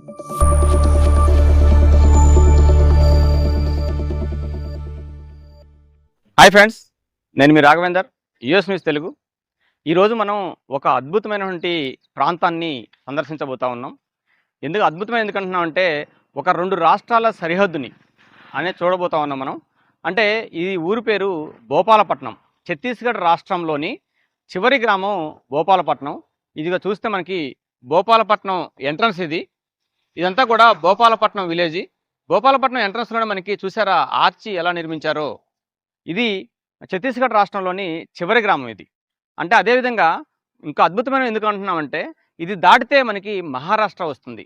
Hi friends నేను మీ Raghavender US news Telugu ఈరోజు మనం ఒక అద్భుతమైనటువంటి ప్రాంతాన్ని సందర్శించబోతా ఉన్నాం. ఎందుకు అద్భుతమైన ఎందుకంటున్నాం అంటే ఒక రెండు రాష్ట్రాల సరిహద్దుని అనే చూడబోతా ఉన్నాం మనం. అంటే ఈ ఊరి పేరు భోపాలపట్నం. ఛత్తీస్గఢ్ రాష్ట్రంలోని చివరి గ్రామం భోపాలపట్నం. ఇదిగా చూస్తే మనకి భోపాలపట్నం ఎంట్రన్స్ ఇది. ఇదంతా కూడా భోపాలపట్నం విలేజ్. భోపాలపట్నం ఎంట్రన్స్లోనే మనకి చూసారా ఆర్చి ఎలా నిర్మించారో? ఇది ఛత్తీస్గఢ్ రాష్ట్రంలోని చివరి గ్రామం ఇది. అంటే అదేవిధంగా ఇంకా అద్భుతమైన ఎందుకు అంటున్నామంటే ఇది దాటితే మనకి మహారాష్ట్ర వస్తుంది.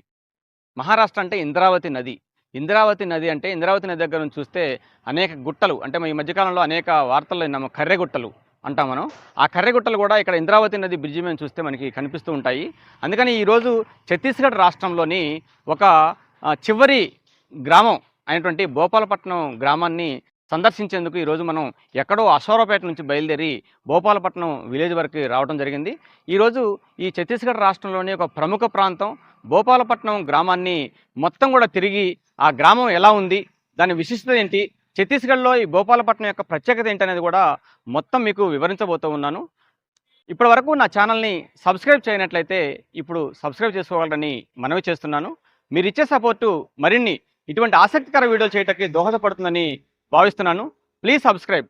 మహారాష్ట్ర అంటే ఇంద్రావతి నది. ఇంద్రావతి నది అంటే ఇంద్రావతి నది దగ్గర నుంచి చూస్తే అనేక గుట్టలు అంటే ఈ మధ్యకాలంలో అనేక వార్తల్లో విన్నాము కర్రెగుట్టలు. అంటాం మనం. ఆ కర్రెగుట్టలు కూడా ఇక్కడ ఇంద్రావతి నది బ్రిడ్జి మేము చూస్తే మనకి కనిపిస్తూ ఉంటాయి. అందుకని ఈరోజు ఛత్తీస్గఢ్ రాష్ట్రంలోని ఒక చివరి గ్రామం అయినటువంటి భోపాలపట్నం గ్రామాన్ని సందర్శించేందుకు ఈరోజు మనం ఎక్కడో అశోరపేట నుంచి బయలుదేరి భోపాలపట్నం విలేజ్ వరకు రావడం జరిగింది. ఈరోజు ఈ ఛత్తీస్గఢ్ రాష్ట్రంలోని ఒక ప్రముఖ ప్రాంతం భోపాలపట్నం గ్రామాన్ని మొత్తం కూడా తిరిగి ఆ గ్రామం ఎలా ఉంది దాని విశిష్టత ఏంటి ఛత్తీస్గఢ్లో ఈ భోపాలపట్నం యొక్క ప్రత్యేకత ఏంటి అనేది కూడా మొత్తం మీకు వివరించబోతూ ఉన్నాను. ఇప్పటి వరకు నా ఛానల్ని సబ్స్క్రైబ్ చేయనట్లయితే ఇప్పుడు సబ్స్క్రైబ్ చేసుకోవాలని మనవి చేస్తున్నాను. మీరు ఇచ్చే సపోర్టు మరిన్ని ఇటువంటి ఆసక్తికర వీడియోలు చేయటానికి దోహదపడుతుందని భావిస్తున్నాను. Please subscribe.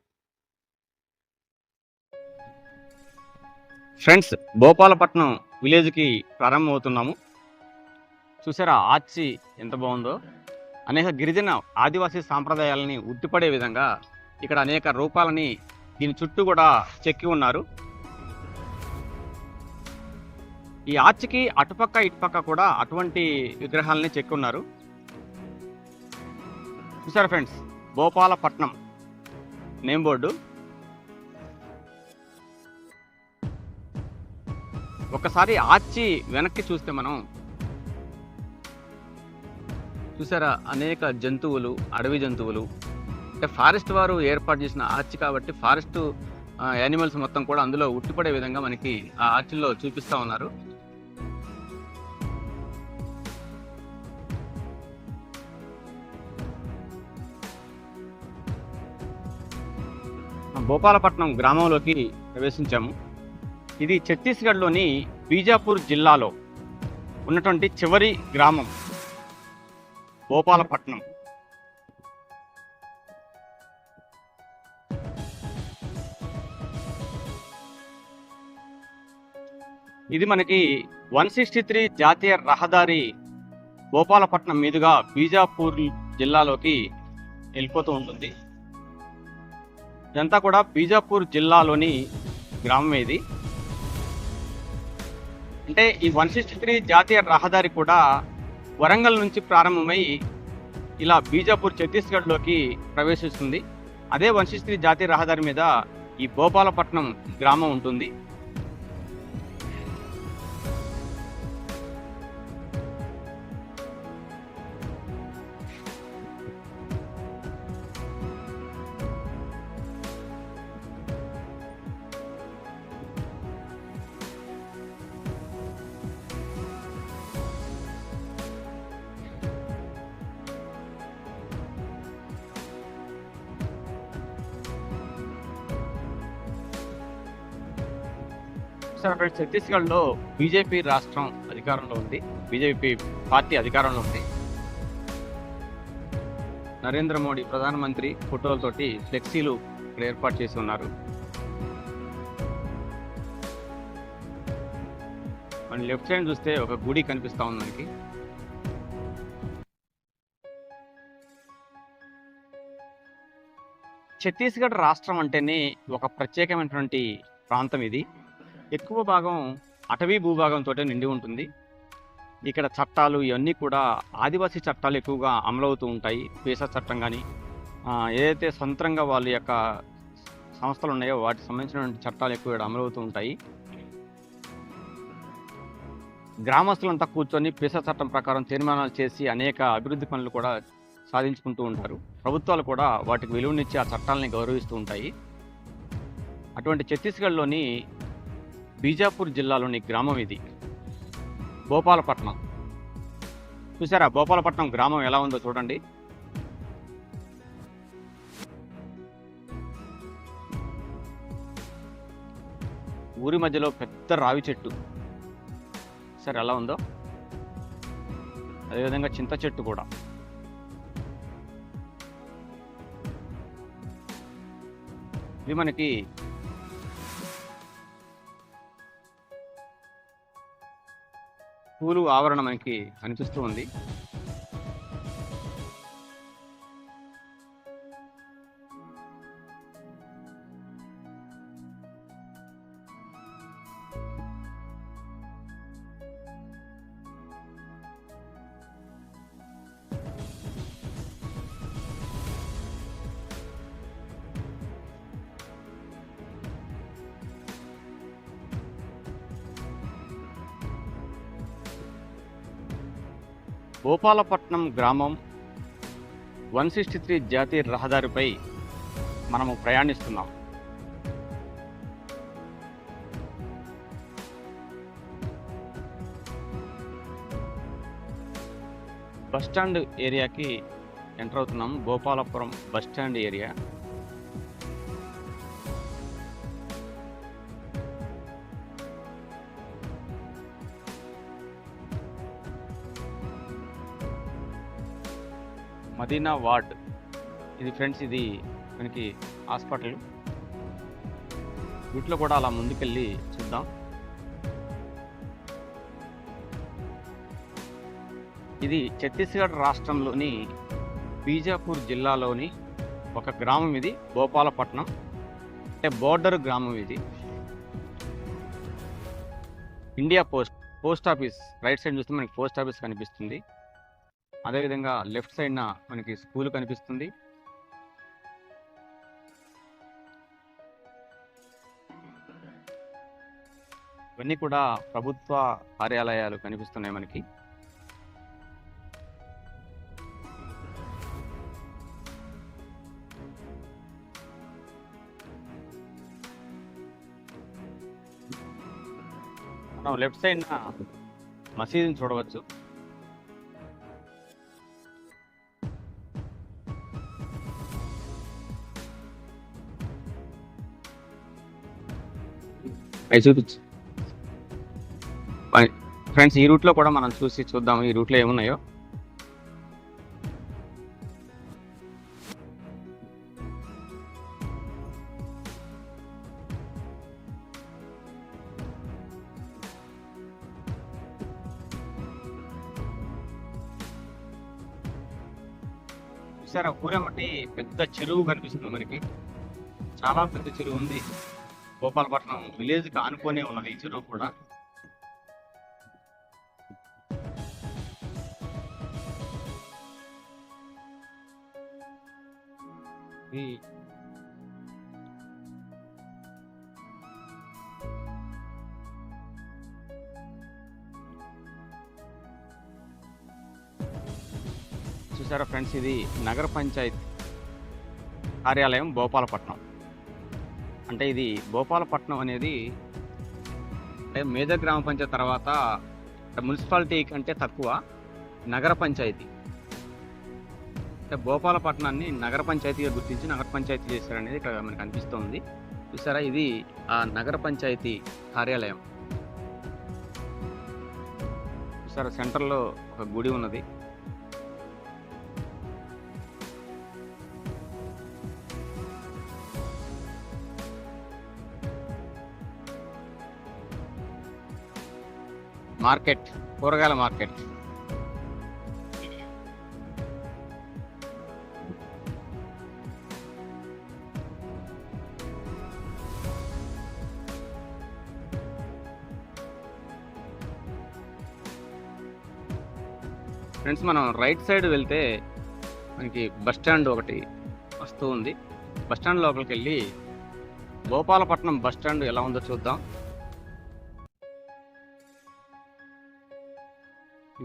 ఫ్రెండ్స్ భోపాలపట్నం విలేజ్కి ప్రారంభమవుతున్నాము. చూసారా ఆర్చి ఎంత బాగుందో. అనేక గిరిజన ఆదివాసీ సాంప్రదాయాలని ఉట్టిపడే విధంగా ఇక్కడ అనేక రూపాలని దీని చుట్టూ కూడా చెక్కి ఉన్నారు. ఈ ఆర్చికి అటుపక్క ఇటుపక్క కూడా అటువంటి విగ్రహాలని చెక్కి ఉన్నారు. చూసారా ఫ్రెండ్స్? Bhopalapatnam name board. ఒకసారి ఆర్చి వెనక్కి చూస్తే మనం చూసారా? అనేక జంతువులు అడవి జంతువులు. అంటే ఫారెస్ట్ వారు ఏర్పాటు చేసిన ఆర్చి కాబట్టి ఫారెస్ట్ యానిమల్స్ మొత్తం కూడా అందులో ఉట్టిపడే విధంగా మనకి ఆ ఆర్చిల్లో చూపిస్తా ఉన్నారు. భోపాలపట్నం గ్రామంలోకి ప్రవేశించాము. ఇది ఛత్తీస్గఢ్లోని బీజాపూర్ జిల్లాలో ఉన్నటువంటి చివరి గ్రామం. భోపాలపట్నం ఇది మనకి వన్ సిక్స్టీ త్రీ జాతీయ రహదారి భోపాలపట్నం మీదుగా బీజాపూర్ జిల్లాలోకి వెళ్ళిపోతూ ఉంటుంది. ఇదంతా కూడా బీజాపూర్ జిల్లాలోని గ్రామం ఇది. అంటే ఈ వన్ సిక్స్టీ త్రీ జాతీయ రహదారి కూడా వరంగల్ నుంచి ప్రారంభమై ఇలా బీజాపూర్ ఛత్తీస్గఢ్లోకి ప్రవేశిస్తుంది. అదే వన్ సిక్స్టీ జాతీయ రహదారి మీద ఈ భోపాలపట్నం గ్రామం ఉంటుంది. సార్ ఛత్తీస్గఢ్లో బీజేపీ రాష్ట్రం అధికారంలో ఉంది. బీజేపీ పార్టీ అధికారంలో ఉంది. నరేంద్ర మోడీ ప్రధానమంత్రి ఫోటోలతోటి ఫ్లెక్సీలు ఇక్కడ ఏర్పాటు చేసి ఉన్నారు. మన లెఫ్ట్ సైడ్ చూస్తే ఒక గుడి కనిపిస్తా ఉంది మనకి. ఛత్తీస్గఢ్ రాష్ట్రం అంటేనే ఒక ప్రత్యేకమైనటువంటి ప్రాంతం ఇది. ఎక్కువ భాగం అటవీ భూభాగంతో నిండి ఉంటుంది. ఇక్కడ చట్టాలు ఇవన్నీ కూడా ఆదివాసీ చట్టాలు ఎక్కువగా అమలవుతూ ఉంటాయి. వీసా చట్టం కానీ ఏదైతే సొంతంగా వాళ్ళ యొక్క సంస్థలు ఉన్నాయో వాటికి సంబంధించినటువంటి చట్టాలు ఎక్కువ అమలవుతూ ఉంటాయి. గ్రామస్తులంతా కూర్చొని పీసా చట్టం ప్రకారం తీర్మానాలు చేసి అనేక అభివృద్ధి పనులు కూడా సాధించుకుంటూ ఉంటారు. ప్రభుత్వాలు కూడా వాటికి విలువనిచ్చి ఆ చట్టాలని గౌరవిస్తూ ఉంటాయి. అటువంటి ఛత్తీస్గఢ్లోని బీజాపూర్ జిల్లాలోని గ్రామం ఇది. భోపాలపట్నం. చూసారా భోపాలపట్నం గ్రామం ఎలా ఉందో చూడండి. ఊరి మధ్యలో పెద్ద రావి చెట్టు. సరే ఎలా ఉందో? అదేవిధంగా చింత చెట్టు కూడా. ఇది మనకి పూలు ఆవరణ మనకి అనిపిస్తూ ఉంది. గోపాలపట్నం గ్రామం వన్ సిక్స్టీ త్రీ జాతీయ రహదారిపై మనము ప్రయాణిస్తున్నాం. బస్ స్టాండ్ ఏరియాకి ఎంటర్ అవుతున్నాం. Gopalapuram bus stand area. Madina ward. ఇది ఫ్రెండ్స్ ఇది మనకి హాస్పిటల్. వీటిలో కూడా అలా ముందుకెళ్ళి చూద్దాం. ఇది ఛత్తీస్గఢ్ రాష్ట్రంలోని బీజాపూర్ జిల్లాలోని ఒక గ్రామం ఇది గోపాలపట్నం. అంటే బోర్డర్ గ్రామం ఇది. India post post office right side చూస్తే మనకి పోస్ట్ ఆఫీస్ కనిపిస్తుంది. అదేవిధంగా లెఫ్ట్ సైడ్న మనకి స్కూల్ కనిపిస్తుంది. ఇవన్నీ కూడా ప్రభుత్వ కార్యాలయాలు కనిపిస్తున్నాయి మనకి. మనం లెఫ్ట్ సైడ్ మసీదుని చూడవచ్చు. అవి చూపించు. ఫ్రెండ్స్ ఈ రూట్లో కూడా మనం చూసి చూద్దాం ఈ రూట్లో ఏమున్నాయో. చూసారా? ఊరేమటి పెద్ద చెరువు కనిపిస్తుంది మనకి. చాలా పెద్ద చెరువు ఉంది. గోపాలపట్నం విలేజ్కి ఆనుకొనే ఉన్నది ఈ చెరువు కూడా. ఇది చూసారా ఫ్రెండ్స్ ఇది నగర పంచాయత్ కార్యాలయం భోపాలపట్నం అంటే ఇది భోపాలపట్నం అనేది అంటే మేజర్ గ్రామ పంచాయతీ తర్వాత మున్సిపాలిటీ కంటే తక్కువ నగర పంచాయతీ. అంటే భోపాలపట్నాన్ని నగర పంచాయతీగా గుర్తించి నగర పంచాయతీ చేశారనేది ఇక్కడ మనకు అనిపిస్తుంది. చూసారా? ఇది ఆ నగర పంచాయతీ కార్యాలయం. చూసారా? సెంటర్లో ఒక గుడి ఉన్నది. మార్కెట్ కూరగాయల మార్కెట్. ఫ్రెండ్స్ మనం రైట్ సైడ్ వెళ్తే మనకి బస్ స్టాండ్ ఒకటి వస్తూ ఉంది. బస్ స్టాండ్ లోపలికి వెళ్ళి గోపాలపట్నం బస్ స్టాండ్ ఎలా ఉందో చూద్దాం.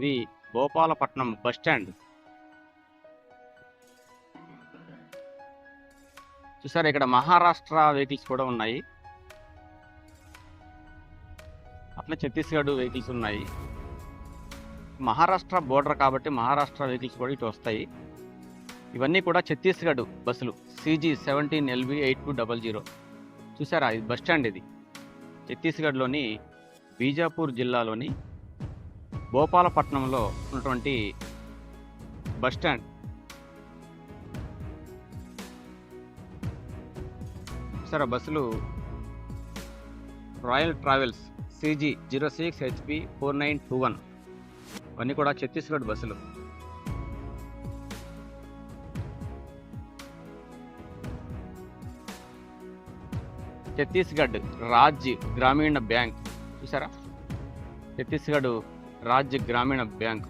ఇది గోపాలపట్నం బస్ స్టాండ్. చూసారు ఇక్కడ మహారాష్ట్ర వెహికల్స్ కూడా ఉన్నాయి. అట్లా ఛత్తీస్గఢ్ వెహికల్స్ ఉన్నాయి. మహారాష్ట్ర బోర్డర్ కాబట్టి మహారాష్ట్ర వెహికల్స్ కూడా ఇటు వస్తాయి. ఇవన్నీ కూడా ఛత్తీస్గఢ్ బస్సులు CG seventeen LB eight two double zero చూసారా? ఇది బస్ స్టాండ్ ఇది. ఛత్తీస్గఢ్లోని బీజాపూర్ జిల్లాలోని భోపాలపట్నంలో ఉన్నటువంటి బస్ స్టాండ్. సరే బస్సులు royal travels CG zero six HP four nine two one. ఇవన్నీ కూడా ఛత్తీస్గఢ్ బస్సులు. ఛత్తీస్గఢ్ రాజ్య గ్రామీణ బ్యాంక్ చూసారా? Chhattisgarh Rajya Gramin bank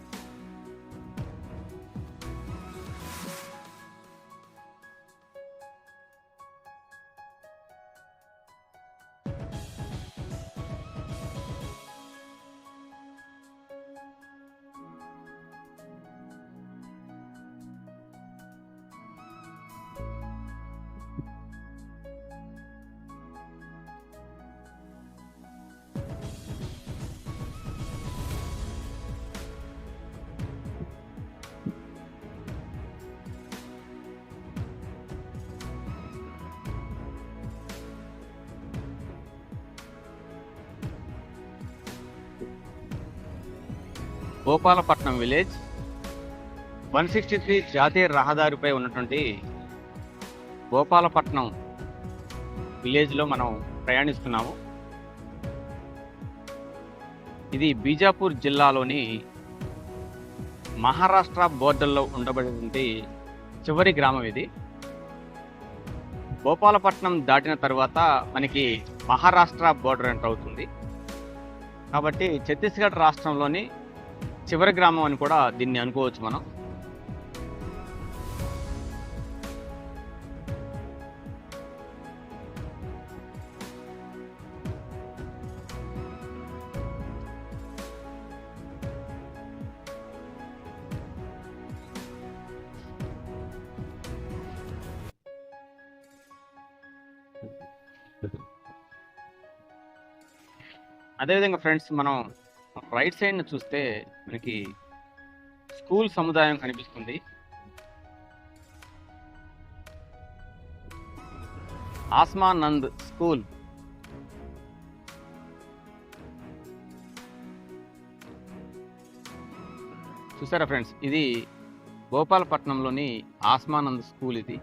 Gopalapatnam village one sixty three జాతీయ రహదారిపై ఉన్నటువంటి గోపాలపట్నం విలేజ్లో మనం ప్రయాణిస్తున్నాము. ఇది బీజాపూర్ జిల్లాలోని మహారాష్ట్ర బోర్డర్లో ఉండబడేటువంటి చివరి గ్రామం ఇది. గోపాలపట్నం దాటిన తర్వాత మనకి మహారాష్ట్ర బోర్డర్ ఎంటర్ అవుతుంది. కాబట్టి ఛత్తీస్గఢ్ రాష్ట్రంలోని చివరి గ్రామం అని కూడా దీన్ని అనుకోవచ్చు మనం. అదేవిధంగా ఫ్రెండ్స్ మనం రైట్ సైడ్ను చూస్తే మనకి స్కూల్ సముదాయం కనిపిస్తుంది. ఆస్మానంద్ స్కూల్. చూసారా ఫ్రెండ్స్? ఇది గోపాలపట్నంలోని ఆస్మానంద్ స్కూల్ ఇది.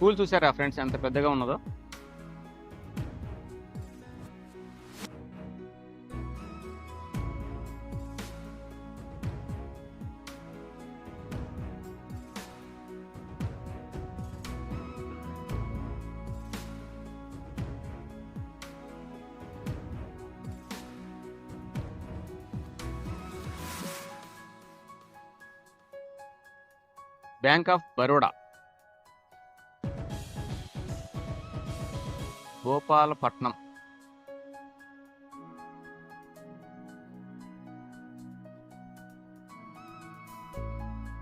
స్కూల్ చూసారా ఫ్రెండ్స్? ఎంత పెద్దగా ఉన్నదో? Bank of Baroda Gopalapatnam.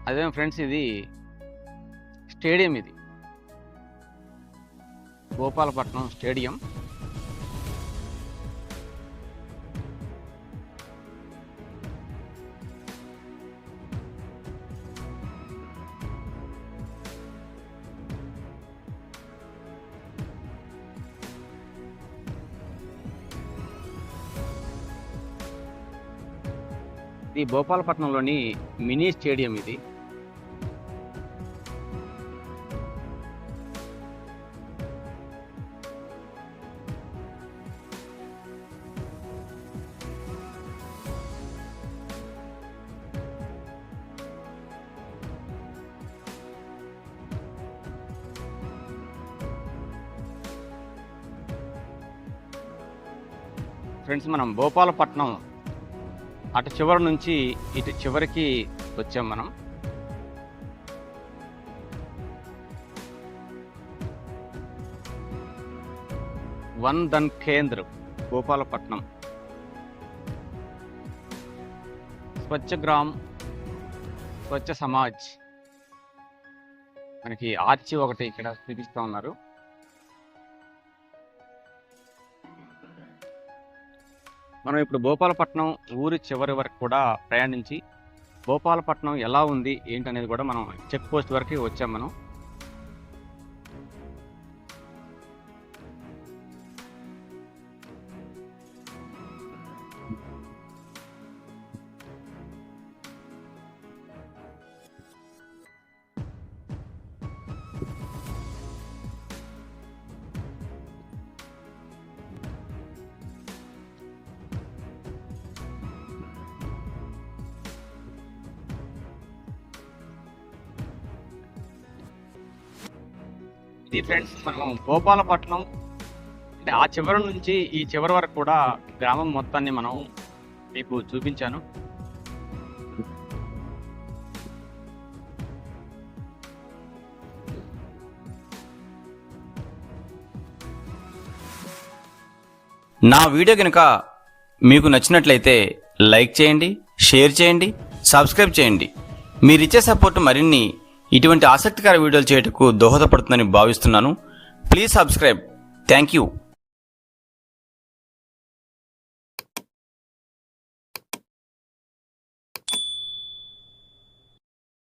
అదే ఫ్రెండ్స్ ఇది స్టేడియం ఇది. గోపాలపట్నం స్టేడియం. ఇది భోపాలపట్నంలోని మినీ స్టేడియం ఇది. ఫ్రెండ్స్ మనం భోపాలపట్నం అటు చివరి నుంచి ఇటు చివరికి వచ్చాం మనం. వన్ ధన్ కేంద్ర గోపాలపట్నం. స్వచ్ఛగ్రామ్ స్వచ్ఛ సమాజ్. మనకి ఆర్చి ఒకటి ఇక్కడ చూపిస్తూ ఉన్నారు. మనం ఇప్పుడు భోపాలపట్నం ఊరి చివరి వరకు కూడా ప్రయాణించి భోపాలపట్నం ఎలా ఉంది ఏంటనేది కూడా మనం చెక్ పోస్ట్ వరకు వచ్చాం మనం. ఇది ఫ్రెండ్స్ మనం గోపాలపట్నం అంటే ఆ చివరి నుంచి ఈ చివరి వరకు కూడా గ్రామం మొత్తాన్ని మనం మీకు చూపించాను. నా వీడియో కనుక మీకు నచ్చినట్లయితే లైక్ చేయండి షేర్ చేయండి సబ్స్క్రైబ్ చేయండి. మీరిచ్చే సపోర్ట్ మరిన్ని ఇటువంటి ఆసక్తికర వీడియోలు చేయటకు దోహదపడుతుందని భావిస్తున్నాను. Please subscribe thank you